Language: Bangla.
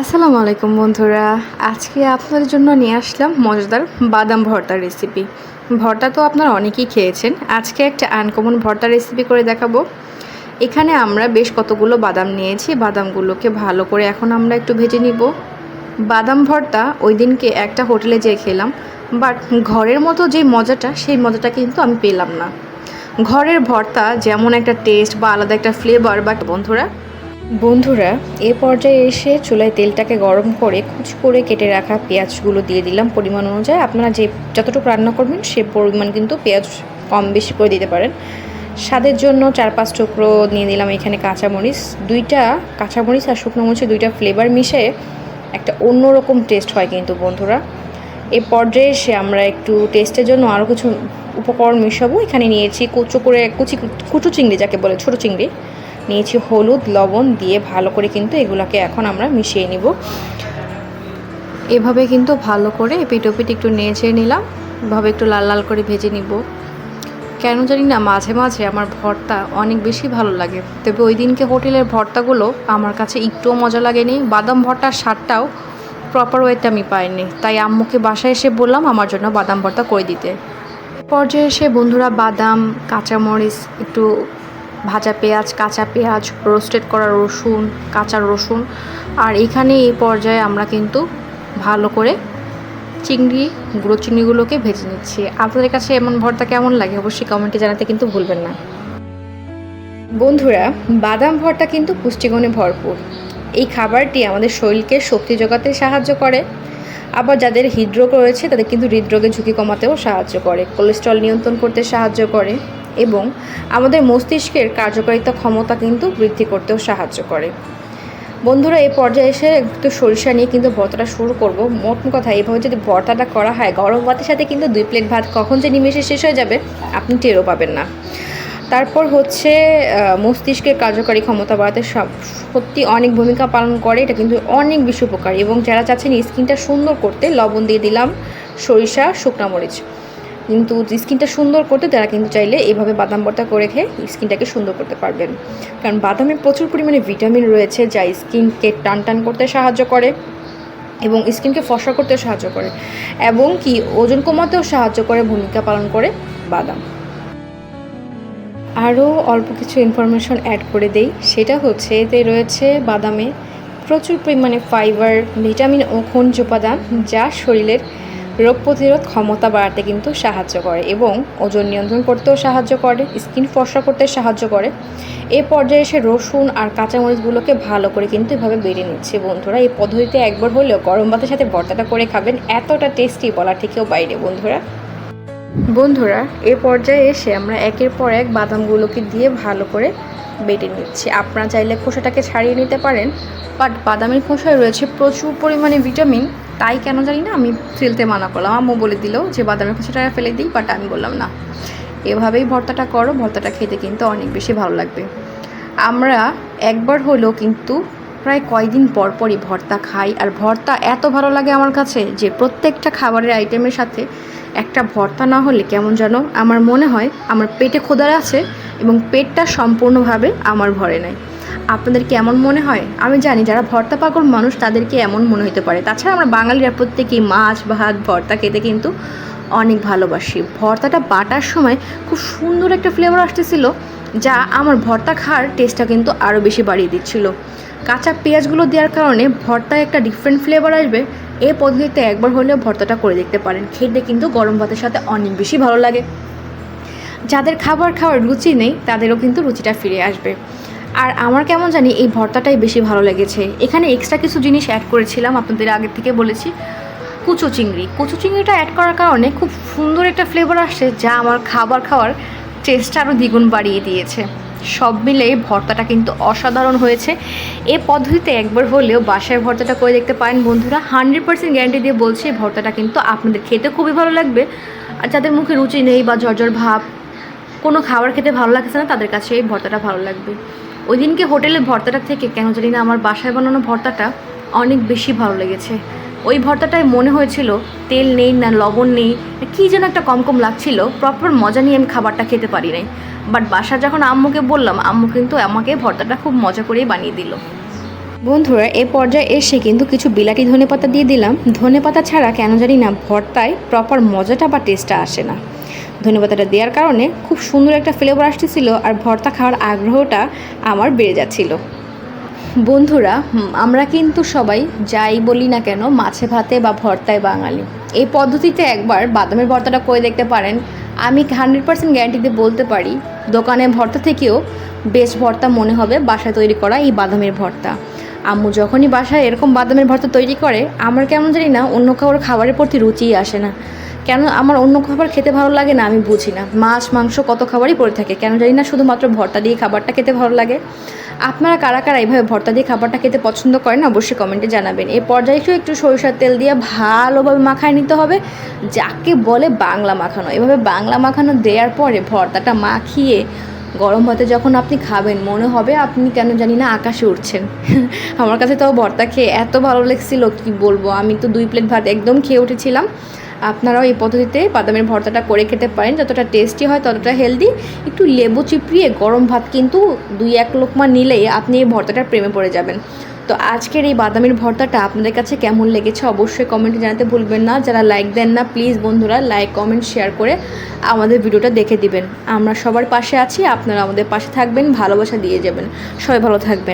আসসালামু আলাইকুম বন্ধুরা। আজকে আপনাদের জন্য নিয়ে আসলাম মজাদার বাদাম ভর্তার রেসিপি ভর্তা তো আপনারা অনেকেই খেয়েছেন। আজকে একটা আনকমন ভর্তা রেসিপি করে দেখাবো। এখানে আমরা বেশ কতগুলো বাদাম নিয়েছি। বাদামগুলোকে ভালো করে এখন আমরা একটু ভেজে নিব। বাদাম ভর্তা ওই দিনকে একটা হোটেলে যেয়ে খেলাম। বাট ঘরের মতো যে মজাটা, সেই মজাটা কিন্তু আমি পেলাম না। ঘরের ভর্তা যেমন একটা টেস্ট বা আলাদা একটা ফ্লেভার বা বন্ধুরা বন্ধুরা, এ পর্যায়ে এসে চুলায় তেলটাকে গরম করে কুচি করে কেটে রাখা পেঁয়াজগুলো দিয়ে দিলাম পরিমাণ অনুযায়ী। আপনারা যে যতটুকু রান্না করবেন সে পরিমাণ কিন্তু পেঁয়াজ কম বেশি করে দিতে পারেন। স্বাদের জন্য চার পাঁচ টুকরো নিয়ে দিলাম এখানে কাঁচামরিচ। দুইটা কাঁচামরিচ আর শুকনো মরিচের দুইটা ফ্লেভার মিশে একটা অন্যরকম টেস্ট হয় কিন্তু বন্ধুরা। এ পর্যায়ে এসে আমরা একটু টেস্টের জন্য আরও কিছু উপকরণ মিশাবো। এখানে নিয়েছি কুচো করে কুচি কুচু চিংড়ি যাকে বলে, ছোটো চিংড়ি। নিয়েছি হলুদ, লবণ দিয়ে ভালো করে কিন্তু এগুলোকে এখন আমরা মিশিয়ে নিব। এভাবে কিন্তু ভালো করে পিটোপিট একটু নেচে নিলাম। এভাবে একটু লাল লাল করে ভেজে নিব। কেন জানি না, মাঝে মাঝে আমার ভর্তা অনেক বেশি ভালো লাগে। তবে ওই দিনকে হোটেলের ভর্তাগুলো আমার কাছে একটুও মজা লাগেনি। বাদাম ভর্তার স্বাদটাও প্রপার ওয়েতে আমি পাইনি। তাই আম্মুকে বাসায় এসে বললাম আমার জন্য বাদাম ভর্তা করে দিতে। পর্যায়ে এসে বন্ধুরা বাদাম, কাঁচামরিচ একটু ভাজা পেঁয়াজ, কাঁচা পেঁয়াজ রোস্টেড করা রসুন, কাঁচা রসুন। আর এখানে এই পর্যায়ে আমরা কিন্তু ভালো করে চিংড়ি, গুঁড়ো চিংড়িগুলোকে ভেজে নিচ্ছি। আপনাদের কাছে এমন ভর্তা কেমন লাগে অবশ্যই কমেন্টে জানাতে কিন্তু ভুলবেন না। বন্ধুরা, বাদাম ভর্তা কিন্তু পুষ্টিগুণে ভরপুর। এই খাবারটি আমাদের শরীরকে শক্তি যোগাতে সাহায্য করে। আবার যাদের হৃদরোগ রয়েছে, তাদের কিন্তু হৃদরোগের ঝুঁকি কমাতেও সাহায্য করে। কোলেস্ট্রল নিয়ন্ত্রণ করতে সাহায্য করে। এবং আমাদের মস্তিষ্কের কার্যকারিতা ক্ষমতা কিন্তু বৃদ্ধি করতেও সাহায্য করে। বন্ধুরা এই পর্যায়ে এসে একটু সরিষা নিয়ে কিন্তু ভর্তাটা শুরু করব। মোট কথা এইভাবে যদি ভর্তাটা করা হয়, গরম ভাতের সাথে কিন্তু দুই প্লেট ভাত কখন যে নিমেষে শেষ হয়ে যাবে, আপনি টেরও পাবেন না। তারপর হচ্ছে মস্তিষ্কের কার্যকারী ক্ষমতা বাড়াতে সব, সত্যি অনেক ভূমিকা পালন করে। এটা কিন্তু অনেক বেশি উপকারী। এবং যারা চাচ্ছেন স্কিনটা সুন্দর করতে, লবণ দিয়ে দিলাম, সরিষা, শুকনা মরিচ। কিন্তু স্কিনটা সুন্দর করতে তারা কিন্তু চাইলে এইভাবে বাদাম ভর্তা করে খেয়ে স্কিনটাকে সুন্দর করতে পারবেন। কারণ বাদামে প্রচুর পরিমাণে ভিটামিন রয়েছে যা স্কিনকে টান টান করতে সাহায্য করে এবং স্কিনকে ফসা করতে সাহায্য করে এবং কি ওজন কমাতেও সাহায্য করে, ভূমিকা পালন করে বাদাম। আরও অল্প কিছু ইনফরমেশন অ্যাড করে দেই। সেটা হচ্ছে এতে রয়েছে বাদামে প্রচুর পরিমাণে ফাইবার ভিটামিন ও খনিজ উপাদান যা শরীরের রোগ প্রতিরোধ ক্ষমতা বাড়াতে কিন্তু সাহায্য করে এবং ওজন নিয়ন্ত্রণ করতেও সাহায্য করে, স্কিন ফর্সা করতে সাহায্য করে। এ পর্যায়ে এসে রসুন আর কাঁচামরিচগুলোকে ভালো করে কিন্তু এভাবে বেড়ে নিচ্ছে। বন্ধুরা, এই পদ্ধতিতে একবার হলেও গরম ভাতের সাথে ভর্তাটা করে খাবেন, এতটা টেস্টি বলার থেকেও বাইরে, বন্ধুরা। বন্ধুরা, এ পর্যায়ে এসে আমরা একের পর এক বাদামগুলোকে দিয়ে ভালো করে বেটে নিচ্ছি। আপনারা চাইলে খোসাটাকে ছাড়িয়ে নিতে পারেন বাট বাদামের খোসায় রয়েছে প্রচুর পরিমাণে ভিটামিন তাই কেন জানি না, আমি ফেলতে মানা করলাম। আম্মু বলে দিল যে বাদামের খোসাটা ফেলে দিই বাট আমি বললাম না। এভাবেই ভর্তাটা করো, ভর্তাটা খেতে কিন্তু অনেক বেশি ভালো লাগবে। আমরা একবার হলেও কিন্তু প্রায় কয়দিন পর পরই ভর্তা খাই, আর ভর্তা এত ভালো লাগে আমার কাছে যে প্রত্যেকটা খাবারের আইটেমের সাথে একটা ভর্তা না হলে কেমন যেন আমার মনে হয়, আমার পেটে খোদার আছে এবং পেটটা সম্পূর্ণভাবে আমার ভরে নেয়। আপনাদের কেমন মনে হয়? আমি জানি যারা ভর্তা পাগল মানুষ, তাদেরকে এমন মনে হতে পারে। তাছাড়া আমরা বাঙালিরা প্রত্যেকেই মাছ, ভাত, ভর্তা খেতে কিন্তু অনেক ভালোবাসি। ভর্তাটা বাটার সময় খুব সুন্দর একটা ফ্লেভার আসতেছিল, যা আমার ভর্তা খাওয়ার টেস্টটা কিন্তু আরও বেশি বাড়িয়ে দিচ্ছিল। কাঁচা পেঁয়াজগুলো দেওয়ার কারণে ভর্তায় একটা ডিফারেন্ট ফ্লেভার আসবে। এ পদ্ধতিতে একবার হলেও ভর্তাটা করে দেখতে পারেন। খেতে কিন্তু গরম ভাতের সাথে অনেক বেশি ভালো লাগে। যাদের খাবার খাওয়ার রুচি নেই, তাদেরও কিন্তু রুচিটা ফিরে আসবে। আর আমার কেমন জানি এই ভর্তাটাই বেশি ভালো লেগেছে। এখানে এক্সট্রা কিছু জিনিস অ্যাড করেছিলাম, আপনাদের আগে থেকে বলেছি। কুচো চিংড়ি। কুচো চিংড়িটা অ্যাড করার কারণে খুব সুন্দর একটা ফ্লেভার আসছে, যা আমার খাবার খাওয়ার টেস্টটা আরও দ্বিগুণ বাড়িয়ে দিয়েছে। সব মিলে ভর্তাটা কিন্তু অসাধারণ হয়েছে। এ পদ্ধতিতে একবার হলেও বাসায় ভর্তাটা করে দেখতে পারেন বন্ধুরা। হান্ড্রেড পার্সেন্ট গ্যারান্টি দিয়ে বলছি ভর্তাটা কিন্তু আপনাদের খেতে খুবই ভালো লাগবে। আর যাদের মুখে রুচি নেই বা ঝরঝর ভাব কোনো খাবার খেতে ভালো লাগছে না, তাদের কাছে এই ভর্তাটা ভালো লাগবে। ওই দিনকে হোটেলের ভর্তাটা থেকে কেন জানি না আমার বাসায় বানানো ভর্তাটা অনেক বেশি ভালো লেগেছে। ওই ভর্তাটায় মনে হয়েছিল তেল নেই না লবণ নেই, কী যেন একটা কম কম লাগছিল, প্রপার মজা নিয়ে আমি খাবারটা খেতে পারি নাই। বাট বাসা যখন আম্মুকে বললাম, আম্মু কিন্তু আমাকে ভর্তাটা খুব মজা করেই বানিয়ে দিল। বন্ধুরা, এ পর্যায়ে এসে কিন্তু কিছু বিলাতি ধনেপাতা দিয়ে দিলাম। ধনেপাতা ছাড়া কেন জানি না ভর্তায় প্রপার মজাটা বা টেস্টটা আসে না। ধনেপাতাটা দেওয়ার কারণে খুব সুন্দর একটা ফ্লেভার আসতেছিল আর ভর্তা খাওয়ার আগ্রহটা আমার বেড়ে যাচ্ছিল। বন্ধুরা আমরা কিন্তু সবাই যাই বলি না কেন মাছে ভাতে বা ভর্তায় বাঙালি। এই পদ্ধতিতে একবার বাদামের ভর্তাটা করে দেখতে পারেন। আমি হান্ড্রেড পার্সেন্ট গ্যারান্টিতে বলতে পারি দোকানে ভর্তা থেকেও বেশ ভর্তা মনে হবে বাসায় তৈরি করা এই বাদামের ভর্তা। আম্মু যখনই বাসায় এরকম বাদামের ভর্তা তৈরি করে, আমার কেমন জানি না অন্য কারোর খাবারের প্রতি রুচিই আসে না। কেন আমার অন্য খাবার খেতে ভালো লাগে না আমি বুঝি না। মাছ, মাংস কত খাবারই পড়ে থাকে। কেন জানি না শুধুমাত্র ভর্তা দিয়ে খাবারটা খেতে ভালো লাগে। আপনারা কারা কারা এইভাবে ভর্তা দিয়ে খাবারটা খেতে পছন্দ করেন অবশ্যই কমেন্টে জানাবেন। এই পর্যায়ে একটু সরিষার তেল দিয়ে ভালোভাবে মাখায় নিতে হবে। যাকে বলে বাংলা মাখানো। এভাবে বাংলা মাখানো দেওয়ার পরে ভর্তাটা মাখিয়ে গরম ভাতে যখন আপনি খাবেন, মনে হবে আপনি কেন জানি না আকাশে উঠছেন। আমার কাছে তো ভর্তা খেয়ে এত ভালো লেগেছিল, কি বলব? আমি তো দুই প্লেট ভাত একদম খেয়ে উঠেছিলাম। আপনারাও এই পদ্ধতিতে বাদামের ভর্তাটা করে খেতে পারেন। যতটা টেস্টি হয়, ততটা হেলদি একটু লেবু চিপড়িয়ে গরম ভাত কিন্তু দুই এক লোকমা নিলেই আপনি এই ভর্তাটার প্রেমে পড়ে যাবেন। তো আজকের এই বাদামের ভর্তাটা আপনাদের কাছে কেমন লেগেছে অবশ্যই কমেন্টে জানাতে ভুলবেন না। যারা লাইক দেন না প্লিজ বন্ধুরা লাইক কমেন্ট শেয়ার করে আমাদের ভিডিওটা দেখে দিবেন। আমরা সবার পাশে আছি, আপনারা আমাদের পাশে থাকবেন, ভালোবাসা দিয়ে যাবেন। সবাই ভালো থাকবেন।